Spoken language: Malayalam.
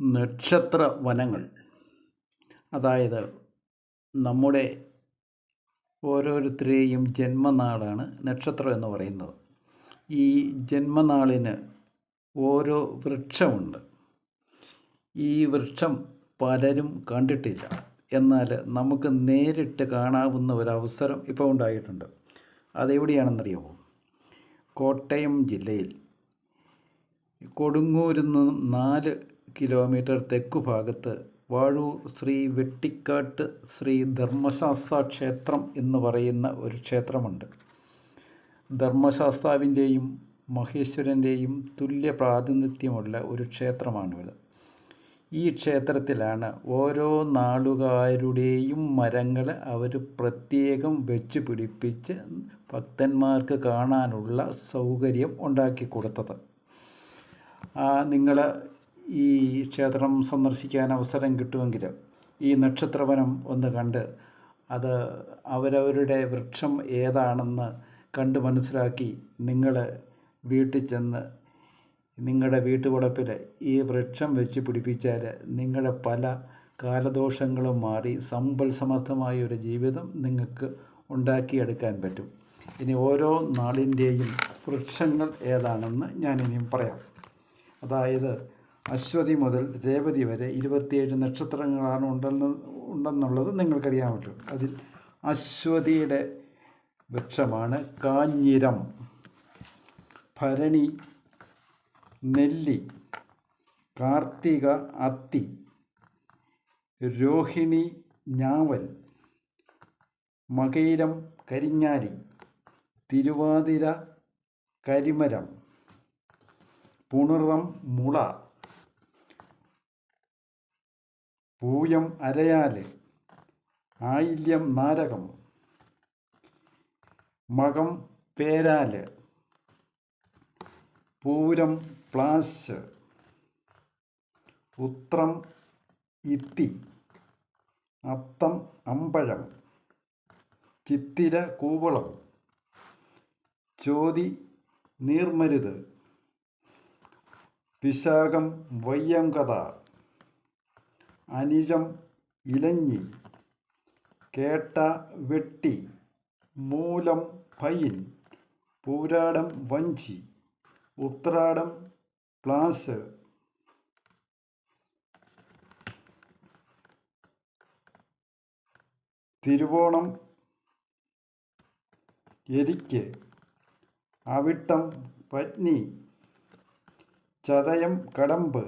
നക്ഷത്ര വനങ്ങൾ അതായത് നമ്മുടെ ഓരോരുത്തരെയും ജന്മനാടാണ് നക്ഷത്രം എന്ന് പറയുന്നത്. ഈ ജന്മനാളിന് ഓരോ വൃക്ഷമുണ്ട്. ഈ വൃക്ഷം പലരും കണ്ടിട്ടില്ല. എന്നാൽ നമുക്ക് നേരിട്ട് കാണാവുന്ന ഒരവസരം ഇപ്പോൾ ഉണ്ടായിട്ടുണ്ട്. അതെവിടെയാണെന്നറിയാമോ? കോട്ടയം ജില്ലയിൽ. കൊടുങ്ങൂരിൽ നിന്നും നാല് കിലോമീറ്റർ തെക്കു ഭാഗത്ത് വാഴൂർ ശ്രീ വെട്ടിക്കാട്ട് ശ്രീ ധർമ്മശാസ്ത്ര ക്ഷേത്രം എന്ന് പറയുന്ന ഒരു ക്ഷേത്രമുണ്ട്. ധർമ്മശാസ്താവിന്റെയും മഹേശ്വരന്റെയും തുല്യ പ്രാതിനിധ്യമുള്ള ഒരു ക്ഷേത്രമാണിത്. ഈ ക്ഷേത്രത്തിലാണ് ഓരോ നാളുകാരുടെയും മരങ്ങൾ അവർ പ്രത്യേകം വെച്ച് പിടിപ്പിച്ച് ഭക്തന്മാർക്ക് കാണാനുള്ള സൗകര്യം ഉണ്ടാക്കി കൊടുത്തത് നിങ്ങൾ ഈ ക്ഷേത്രം സന്ദർശിക്കാൻ അവസരം കിട്ടുമെങ്കിൽ ഈ നക്ഷത്രവനം ഒന്ന് കണ്ട് അത് അവരവരുടെ വൃക്ഷം ഏതാണെന്ന് കണ്ട് മനസ്സിലാക്കി നിങ്ങൾ വീട്ടിൽ ചെന്ന് നിങ്ങളുടെ വീട്ടുവളപ്പിൽ ഈ വൃക്ഷം വെച്ച് പിടിപ്പിച്ചാൽ നിങ്ങളുടെ പല കാലദോഷങ്ങളും മാറി സമ്പൽ സമർത്ഥമായ ഒരു ജീവിതം നിങ്ങൾക്ക് ഉണ്ടാക്കിയെടുക്കാൻ പറ്റും. ഇനി ഓരോ നാളിന്റെയും വൃക്ഷങ്ങൾ ഏതാണെന്ന് ഞാനിനിയും പറയാം. അതായത് അശ്വതി മുതൽ രേവതി വരെ ഇരുപത്തിയേഴ് നക്ഷത്രങ്ങളാണ് ഉണ്ടെന്ന് ഉണ്ടെന്നുള്ളത് നിങ്ങൾക്കറിയാമല്ലോ. അതിൽ അശ്വതിയുടെ വൃക്ഷമാണ് കാഞ്ഞിരം. ഭരണി നെല്ലി കാർത്തിക അത്തി രോഹിണി ഞാവൽ മകൈരം കരിങ്ങാലി തിരുവാതിര കരിമരം പുണർവം മുള. പൂയം അരയാൽ. ആയില്യം നാരകം. മകം പേരാൽ. പൂരം പ്ലാശ് ഉത്രം ഇത്തി. അത്തം അമ്പഴം. ചിത്തിര കൂവളം. ചോതി നീർമരുത്. വിശാഖം വയ്യങ്കത അനിഴം ഇലഞ്ഞി കേട്ട വെട്ടി മൂലം പയിൻ പൂരാടം വഞ്ചി ഉത്രാടം പ്ലാസ്. തിരുവോണം എരിക്ക് അവിട്ടം പത്നി ചതയം കടമ്പ്.